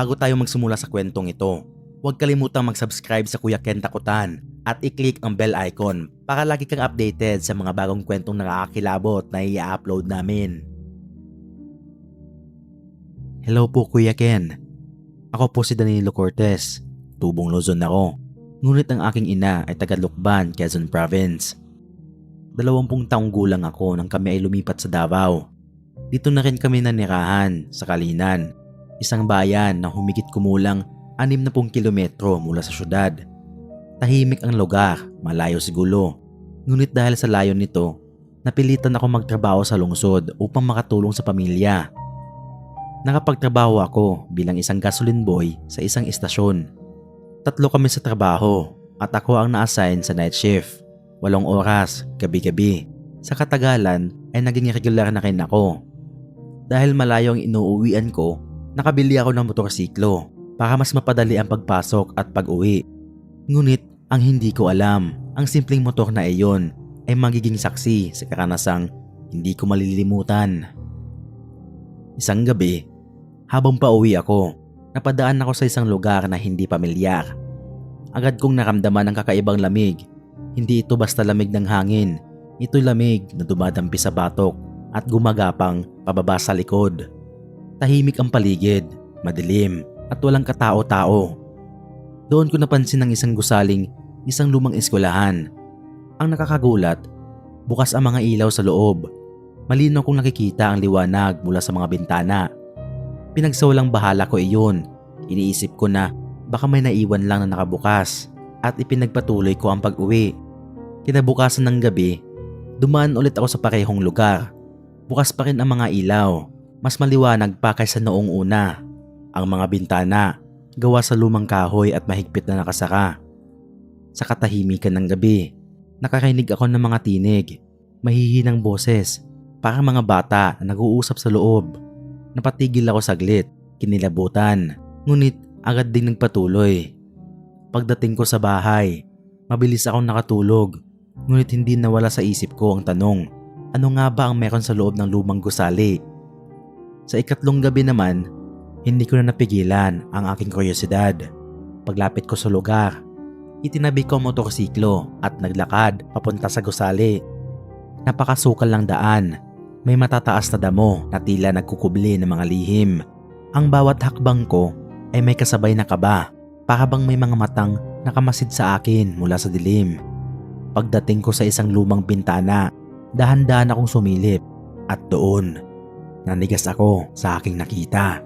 Bago tayo magsimula sa kwentong ito, huwag kalimutang mag-subscribe sa Kuya Ken Takutan at i-click ang bell icon para lagi kang updated sa mga bagong kwentong nakakakilabot na i-upload namin. Hello po Kuya Ken. Ako po si Danilo Cortez. Tubong Luzon ako. Ngunit ang aking ina ay taga Lukban, Quezon Province. Dalawampung taong gulang ako nang kami ay lumipat sa Davao. Dito na rin kami nanirahan sa Kalinan, isang bayan na humigit kumulang 60 kilometro mula sa syudad. Tahimik ang lugar, malayo sa gulo. Ngunit dahil sa layo nito, napilitan ako magtrabaho sa lungsod upang makatulong sa pamilya. Nakapagtrabaho ako bilang isang gasoline boy sa isang istasyon. Tatlo kami sa trabaho at ako ang na-assign sa night shift. Walong oras, gabi-gabi. Sa katagalan ay naging regular na rin ako. Dahil malayo ang inuuwian ko, nakabili ako ng motorsiklo para mas mapadali ang pagpasok at pag-uwi. Ngunit ang hindi ko alam, ang simpleng motor na iyon ay magiging saksi sa karanasang hindi ko malilimutan. Isang gabi, habang pauwi ako, napadaan ako sa isang lugar na hindi pamilyar. Agad kong naramdaman ang kakaibang lamig. Hindi ito basta lamig ng hangin. Ito'y lamig na dumadampi sa batok at gumagapang pababa sa likod. Tahimik ang paligid, madilim at walang katao-tao. Doon ko napansin ng isang gusaling isang lumang eskwelahan. Ang nakakagulat, bukas ang mga ilaw sa loob. Malinaw kong nakikita ang liwanag mula sa mga bintana. Pinagsawalang bahala ko iyon. Iniisip ko na baka may naiwan lang na nakabukas at ipinagpatuloy ko ang pag-uwi. Kinabukasan ng gabi, dumaan ulit ako sa parehong lugar. Bukas pa rin ang mga ilaw. Mas maliwanag pa kaysa noong una. Ang mga bintana, gawa sa lumang kahoy at mahigpit na nakasara. Sa katahimikan ng gabi, nakarinig ako ng mga tinig, mahihinang boses, parang mga bata na nag-uusap sa loob. Napatigil ako saglit, kinilabutan, ngunit agad ding nagpatuloy. Pagdating ko sa bahay, mabilis akong nakatulog, ngunit hindi nawala sa isip ko ang tanong, ano nga ba ang meron sa loob ng lumang gusali? Sa ikatlong gabi naman, hindi ko na napigilan ang aking kuryosidad. Paglapit ko sa lugar, itinabi ko ang motorsiklo at naglakad papunta sa gusali. Napakasukal lang daan. May matataas na damo na tila nagkukubli ng mga lihim. Ang bawat hakbang ko ay may kasabay na kaba para bang may mga matang nakamasid sa akin mula sa dilim. Pagdating ko sa isang lumang bintana, dahan-dahan akong sumilip at doon, nanigas ako sa aking nakita.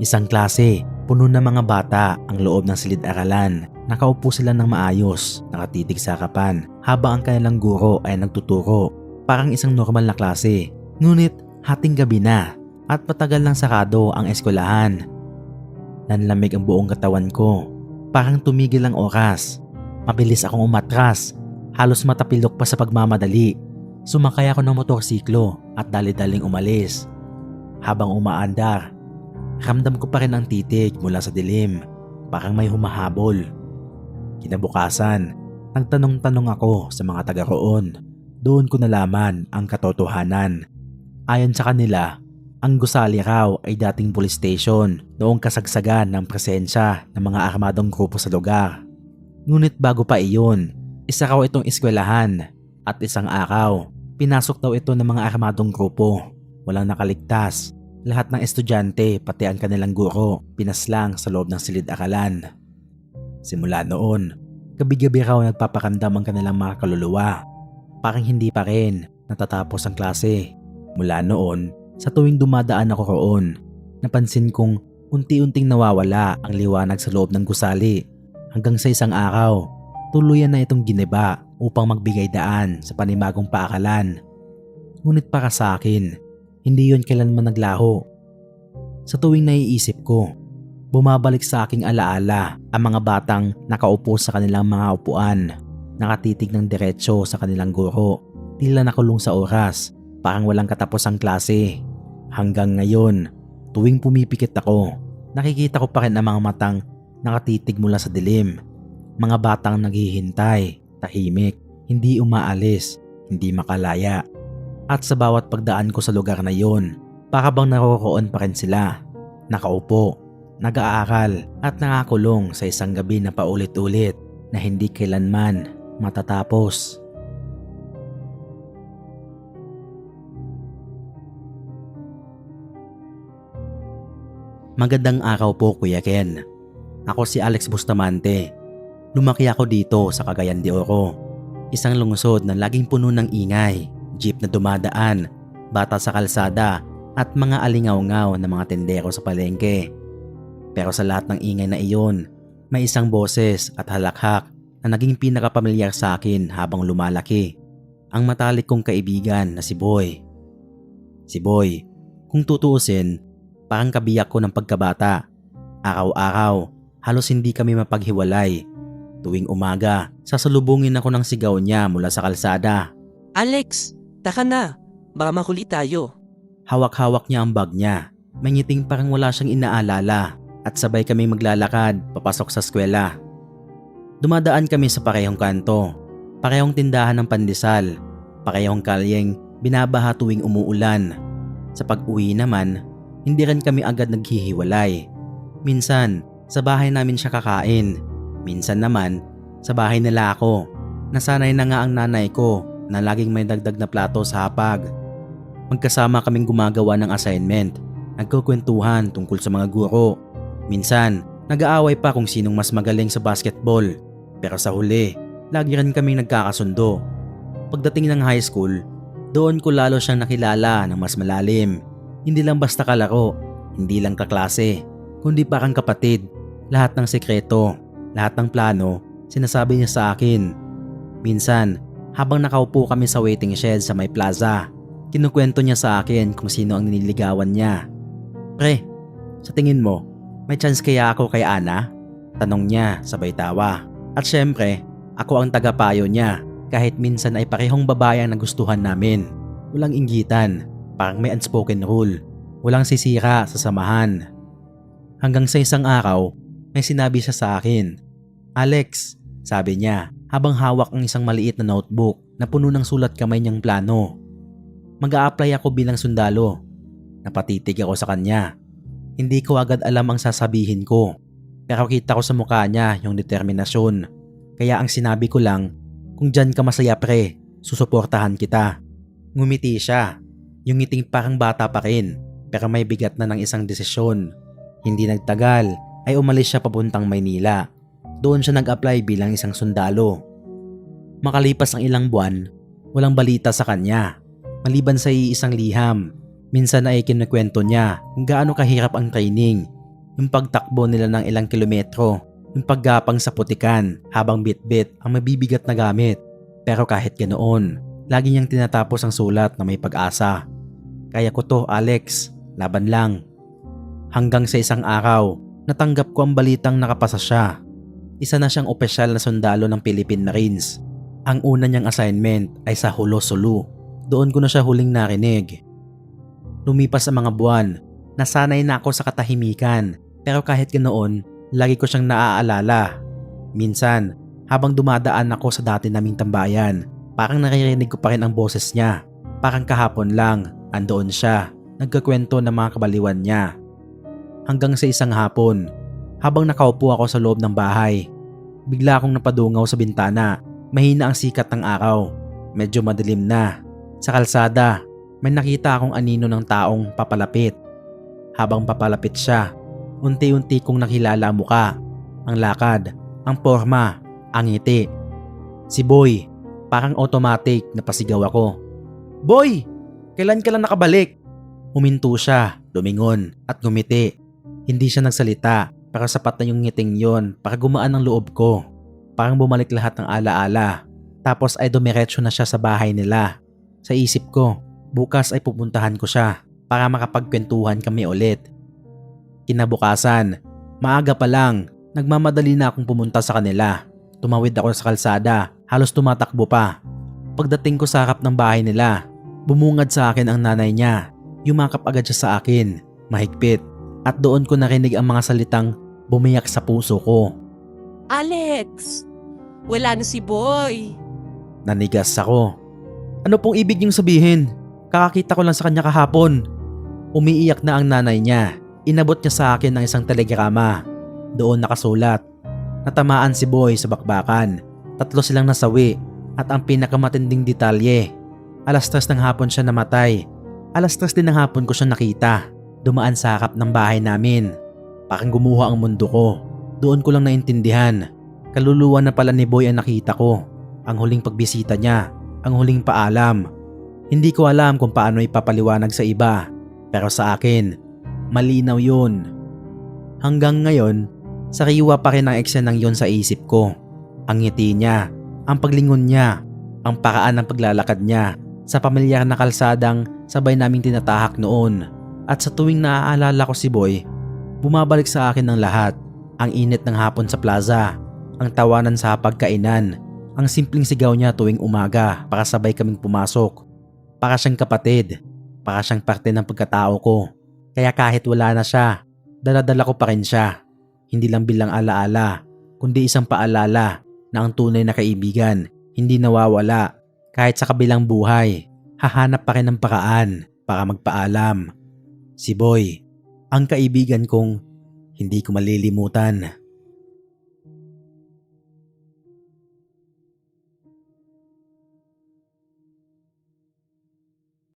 Isang klase, puno ng mga bata ang loob ng silid-aralan. Nakaupo sila ng maayos, nakatitig sa harapan, habang ang kanilang guro ay nagtuturo. Parang isang normal na klase. Ngunit hating gabi na at patagal lang sarado ang eskwelahan. Nanlamig ang buong katawan ko. Parang tumigil ang oras. Mabilis akong umatras. Halos matapilok pa sa pagmamadali. Sumakay ako ng motorsiklo at dali-daling umalis. Habang umaandar, ramdam ko pa rin ang titig mula sa dilim. Parang may humahabol. Kinabukasan, nagtanong-tanong ako sa mga taga roon. Doon ko nalaman ang katotohanan. Ayon sa kanila, ang gusali raw ay dating police station noong kasagsagan ng presensya ng mga armadong grupo sa lugar. Ngunit bago pa iyon, isa raw itong eskwelahan at isang araw, pinasok daw ito ng mga armadong grupo. Walang nakaligtas. Lahat ng estudyante pati ang kanilang guro pinaslang sa loob ng silid-aralan. Simula noon, gabi-gabi raw nagpaparamdam ang kanilang mga kaluluwa. Parang hindi pa rin natatapos ang klase. Mula noon, sa tuwing dumadaan ako roon, napansin kong unti-unting nawawala ang liwanag sa loob ng gusali. Hanggang sa isang araw, tuluyan na itong giniba upang magbigay daan sa panimagong paakalan. Ngunit para sa akin, hindi yon kailanman naglaho. Sa tuwing naiisip ko, bumabalik sa aking alaala ang mga batang nakaupo sa kanilang mga upuan, nakatitig ng diretsyo sa kanilang guro, tila nakulong sa oras, parang walang katapos ang klase. Hanggang ngayon, tuwing pumipikit ako, nakikita ko pa rin ang mga matang nakatitig mula sa dilim. Mga batang naghihintay, tahimik, hindi umaalis, hindi makalaya. At sa bawat pagdaan ko sa lugar na yon, para bang naroroon pa rin sila. Nakaupo, nag-aaral at nakakulong sa isang gabi na paulit-ulit na hindi kailanman matatapos. Magandang araw po Kuya Ken. Ako si Alex Bustamante. Lumaki ako dito sa Cagayan de Oro. Isang lungsod na laging puno ng ingay, jeep na dumadaan, bata sa kalsada at mga alingaw-ngaw na mga tendero sa palengke. Pero sa lahat ng ingay na iyon, may isang boses at halakhak na naging pinakapamilyar sa akin habang lumalaki. Ang matalik kong kaibigan na si Boy. Si Boy, kung tutuusin, parang kabiyak ko ng pagkabata. Araw-araw, halos hindi kami mapaghiwalay. Tuwing umaga, sasalubungin ako ng sigaw niya mula sa kalsada. Alex, taka na. Baka tayo. Hawak-hawak niya ang bag niya. May ngiting parang wala siyang inaalala at sabay kami maglalakad papasok sa eskwela. Dumadaan kami sa parehong kanto, parehong tindahan ng pandesal, parehong kalyeng binabaha tuwing umuulan. Sa pag-uwi naman, hindi rin kami agad naghihiwalay. Minsan, sa bahay namin siya kakain. Minsan naman, sa bahay nila ako. Nasanay na nga ang nanay ko na laging may dagdag na plato sa hapag. Magkasama kaming gumagawa ng assignment, nagkukwentuhan tungkol sa mga guro. Minsan, nag-aaway pa kung sinong mas magaling sa basketball. Pero sa huli, lagi rin kaming nagkakasundo. Pagdating ng high school, doon ko lalo siyang nakilala ng mas malalim. Hindi lang basta kalaro, hindi lang kaklase, kundi parang kapatid. Lahat ng sekreto, lahat ng plano, sinasabi niya sa akin. Minsan, habang nakaupo kami sa waiting shed sa may plaza, kinukwento niya sa akin kung sino ang nililigawan niya. Pre, sa tingin mo, may chance kaya ako kay Ana? Tanong niya sabay tawa. At syempre, ako ang tagapayo niya kahit minsan ay parehong babae ang nagustuhan namin. Walang inggitan, parang may unspoken rule. Walang sisira sa samahan. Hanggang sa isang araw, may sinabi siya sa akin. Alex, sabi niya habang hawak ang isang maliit na notebook na puno ng sulat kamay niyang plano. mag apply ako bilang sundalo. Napatitig ako sa kanya. Hindi ko agad alam ang sasabihin ko. Pero kita ko sa mukha niya yung determinasyon. Kaya ang sinabi ko lang, kung dyan ka masaya pre, susuportahan kita. Ngumiti siya. Yung ngiting parang bata pa rin, pero may bigat na ng isang desisyon. Hindi nagtagal, ay umalis siya papuntang Maynila. Doon siya nag-apply bilang isang sundalo. Makalipas ang ilang buwan, walang balita sa kanya. Maliban sa iisang liham, minsan ay kinukwento niya kung gaano kahirap ang training. Yung pagtakbo nila ng ilang kilometro, yung paggapang sa putikan habang bitbit ang mabibigat na gamit. Pero kahit ganoon, lagi niyang tinatapos ang sulat na may pag-asa. Kaya ko to Alex, laban lang. Hanggang sa isang araw, natanggap ko ang balitang nakapasa siya. Isa na siyang opisyal na sundalo ng Philippine Marines. Ang una niyang assignment ay sa Hulo Sulu. Doon ko na siya huling narinig. Lumipas ang mga buwan, nasanay na ako sa katahimikan pero kahit ganoon, lagi ko siyang naaalala. Minsan, habang dumadaan ako sa dati naming tambayan, parang naririnig ko pa rin ang boses niya. Parang kahapon lang, andoon siya, nagkakwento ng mga kabaliwan niya hanggang sa isang hapon. Habang nakaupo ako sa loob ng bahay, bigla akong napadungaw sa bintana. Mahina ang sikat ng araw. Medyo madilim na. Sa kalsada, may nakita akong anino ng taong papalapit. Habang papalapit siya, unti-unti kong nakilala ang muka, ang lakad, ang forma, ang ngiti. Si Boy, parang automatic na pasigaw ako. Boy! Kailan ka lang nakabalik? Huminto siya, lumingon at ngumiti. Hindi siya nagsalita pero sapat na yung ngiting yon para gumaan ang loob ko. Parang bumalik lahat ng alaala. Tapos ay dumiretso na siya sa bahay nila. Sa isip ko, bukas ay pupuntahan ko siya para makapagkwentuhan kami ulit. Kinabukasan, maaga pa lang, nagmamadali na akong pumunta sa kanila. Tumawid ako sa kalsada, halos tumatakbo pa. Pagdating ko sa harap ng bahay nila, bumungad sa akin ang nanay niya. Yumakap agad siya sa akin, mahigpit at doon ko narinig ang mga salitang bumiyak sa puso ko. Alex! Wala na si Boy. Nanigas ako. Ano pong ibig niyong sabihin? Kakakita ko lang sa kanya kahapon. Umiiyak na ang nanay niya. Inabot niya sa akin ng isang telegrama. Doon nakasulat. Natamaan si Boy sa bakbakan. Tatlo silang nasawi at ang pinakamatinding detalye. Alas tres ng hapon siya namatay. Alas tres din ng hapon ko siya nakita. Dumaan sa harap ng bahay namin. Parang gumuha ang mundo ko. Doon ko lang naintindihan. Kaluluwa na pala ni Boy ang nakita ko. Ang huling pagbisita niya. Ang huling paalam. Hindi ko alam kung paano ipapaliwanag sa iba. Pero sa akin, malinaw yun. Hanggang ngayon, sariwa pa rin ang eksenang yon sa isip ko. Ang ngiti niya, ang paglingon niya, ang paraan ng paglalakad niya sa pamilyar na kalsadang sabay naming tinatahak noon. At sa tuwing naaalala ko si Boy, bumabalik sa akin ng lahat. Ang init ng hapon sa plaza, ang tawanan sa pagkainan, ang simpleng sigaw niya tuwing umaga para sabay kaming pumasok. Para siyang kapatid, para siyang parte ng pagkatao ko. Kaya kahit wala na siya, daladala ko pa rin siya. Hindi lang bilang alaala, kundi isang paalala na ang tunay na kaibigan hindi nawawala. Kahit sa kabilang buhay, hahanap pa rin ng paraan para magpaalam. Si Boy, ang kaibigan kong hindi ko malilimutan.